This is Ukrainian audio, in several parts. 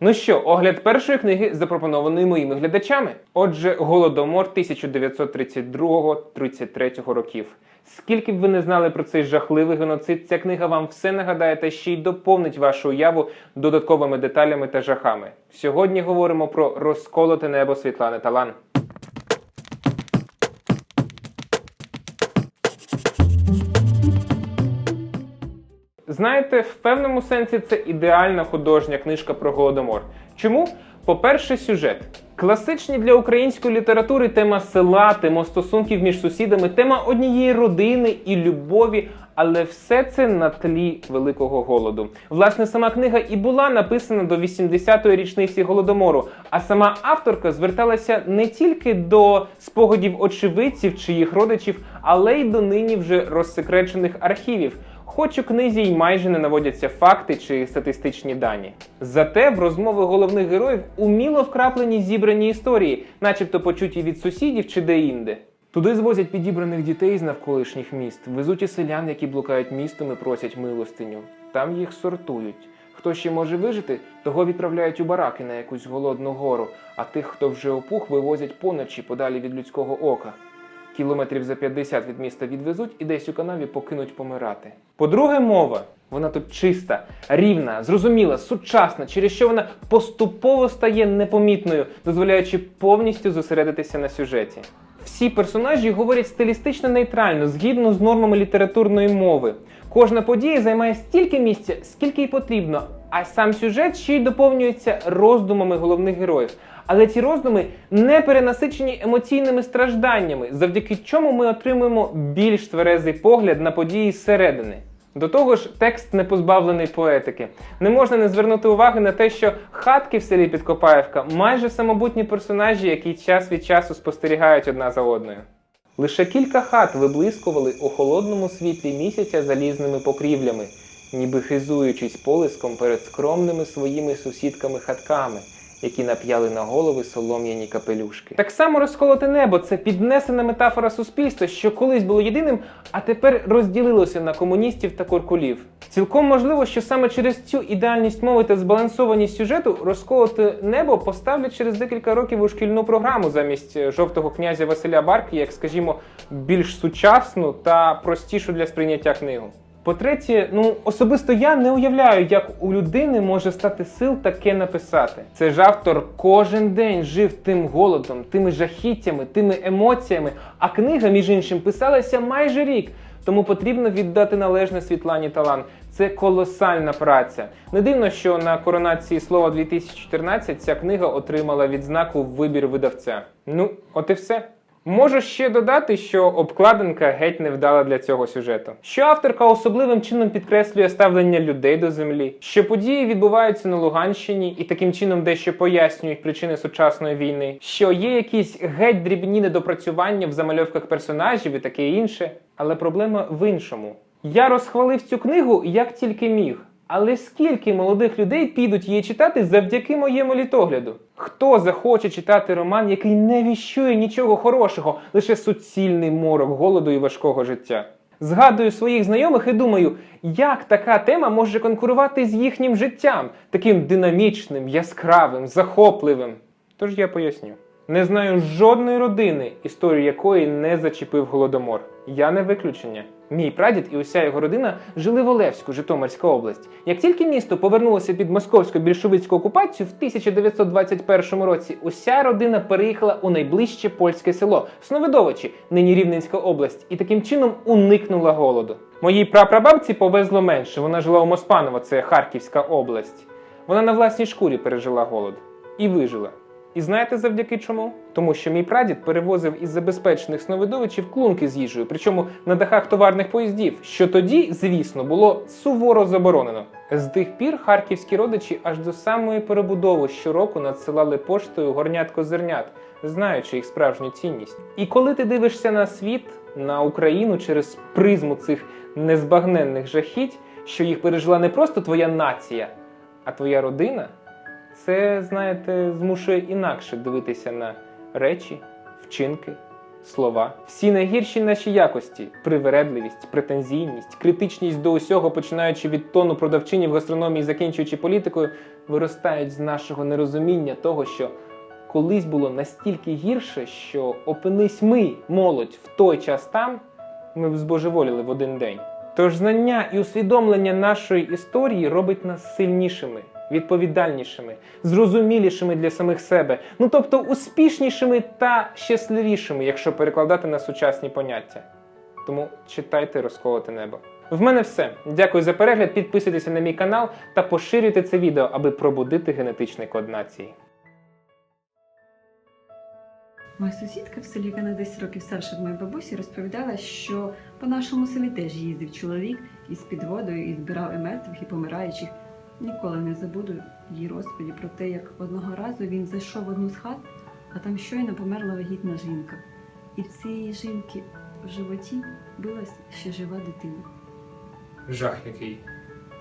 Ну що, огляд першої книги запропонованої моїми глядачами. Отже, Голодомор 1932-33 років. Скільки б ви не знали про цей жахливий геноцид, ця книга вам все нагадає та ще й доповнить вашу уяву додатковими деталями та жахами. Сьогодні говоримо про розколоте небо Світлани Талан. Знаєте, в певному сенсі це ідеальна художня книжка про голодомор. Чому? По-перше, сюжет. Класичні для української літератури тема села, тема стосунків між сусідами, тема однієї родини і любові, але все це на тлі великого голоду. Власне, сама книга і була написана до 80-ї річниці голодомору. А сама авторка зверталася не тільки до спогадів очевидців чи їх родичів, але й до нині вже розсекречених архівів. Хоч у книзі й майже не наводяться факти чи статистичні дані. Зате в розмови головних героїв уміло вкраплені зібрані історії, начебто почуті від сусідів чи де-інде. Туди звозять підібраних дітей з навколишніх міст, везуть і селян, які блукають містом і просять милостиню. Там їх сортують. Хто ще може вижити, того відправляють у бараки на якусь голодну гору, а тих, хто вже опух, вивозять поночі подалі від людського ока. Кілометрів за 50 від міста відвезуть і десь у канаві покинуть помирати. По-друге, мова. Вона тут чиста, рівна, зрозуміла, сучасна, через що вона поступово стає непомітною, дозволяючи повністю зосередитися на сюжеті. Всі персонажі говорять стилістично нейтрально, згідно з нормами літературної мови. Кожна подія займає стільки місця, скільки й потрібно, а сам сюжет ще й доповнюється роздумами головних героїв. Але ці роздуми не перенасичені емоційними стражданнями, завдяки чому ми отримуємо більш тверезий погляд на події зсередини. До того ж, текст не позбавлений поетики. Не можна не звернути уваги на те, що хатки в селі Підкопаєвка майже самобутні персонажі, які час від часу спостерігають одна за одною. Лише кілька хат виблискували у холодному світлі місяця залізними покрівлями, ніби хизуючись полиском перед скромними своїми сусідками-хатками, які нап'яли на голови солом'яні капелюшки. Так само розколоте небо це піднесена метафора суспільства, що колись було єдиним, а тепер розділилося на комуністів та куркулів. Цілком можливо, що саме через цю ідеальність мови та збалансованість сюжету розколоте небо поставлять через декілька років у шкільну програму замість е, жовтого князя Василя Барки, як, скажімо, більш сучасну та простішу для сприйняття книгу. По-третє, ну особисто я не уявляю, як у людини може стати сил таке написати. Це ж автор кожен день жив тим голодом, тими жахіттями, тими емоціями. А книга, між іншим, писалася майже рік. Тому потрібно віддати належне Світлані Талан. Це колосальна праця. Не дивно, що на коронації слова 2014 ця книга отримала відзнаку вибір видавця. Ну, от і все. Можу ще додати, що обкладинка геть не вдала для цього сюжету. Що авторка особливим чином підкреслює ставлення людей до землі, що події відбуваються на Луганщині і таким чином дещо пояснюють причини сучасної війни, що є якісь геть дрібні недопрацювання в замальовках персонажів і таке інше. Але проблема в іншому. Я розхвалив цю книгу як тільки міг. Але скільки молодих людей підуть її читати завдяки моєму літогляду? Хто захоче читати роман, який не віщує нічого хорошого, лише суцільний морок голоду і важкого життя? Згадую своїх знайомих і думаю, як така тема може конкурувати з їхнім життям, таким динамічним, яскравим, захопливим. Тож я поясню. Не знаю жодної родини, історію якої не зачепив голодомор. Я не виключення. Мій прадід і уся його родина жили в Олевську, Житомирська область. Як тільки місто повернулося під московську більшовицьку окупацію в 1921 році, уся родина переїхала у найближче польське село Сновидовичі, нині Рівненська область, і таким чином уникнула голоду. Моїй прапрабабці повезло менше. Вона жила у Моспаново, це Харківська область. Вона на власній шкурі пережила голод і вижила. І знаєте завдяки чому? Тому що мій прадід перевозив із забезпечених сновидовичів клунки з їжею, причому на дахах товарних поїздів, що тоді, звісно, було суворо заборонено. З тих пір харківські родичі аж до самої перебудови щороку надсилали поштою горнятко зернят, знаючи їх справжню цінність. І коли ти дивишся на світ, на Україну через призму цих незбагненних жахіть, що їх пережила не просто твоя нація, а твоя родина. Це, знаєте, змушує інакше дивитися на речі, вчинки, слова. Всі найгірші наші якості привередливість, претензійність, критичність до усього, починаючи від тону продавчині в гастрономії, закінчуючи політикою, виростають з нашого нерозуміння того, що колись було настільки гірше, що опинись ми, молодь, в той час там, ми б збожеволіли в один день. Тож знання і усвідомлення нашої історії робить нас сильнішими, відповідальнішими, зрозумілішими для самих себе, ну тобто успішнішими та щасливішими, якщо перекладати на сучасні поняття. Тому читайте розколоте небо. В мене все. Дякую за перегляд. Підписуйтеся на мій канал та поширюйте це відео, аби пробудити генетичний код нації. Моя сусідка в селі, яка на 10 років старша від моєї бабусі, розповідала, що по нашому селі теж їздив чоловік із підводою і збирав і і помираючих. Ніколи не забуду її розповіді про те, як одного разу він зайшов в одну з хат, а там щойно померла вагітна жінка. І в цієї жінки в животі билась ще жива дитина. Жах який.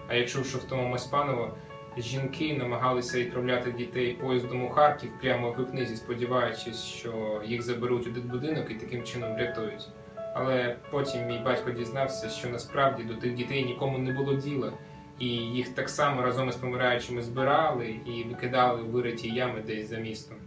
А я чув, що в тому Моспаново жінки намагалися відправляти дітей поїздом у Харків прямо в книзі, сподіваючись, що їх заберуть у дитбудинок і таким чином врятують. Але потім мій батько дізнався, що насправді до тих дітей нікому не було діла, і їх так само разом із помираючими збирали і викидали у вириті ями десь за містом.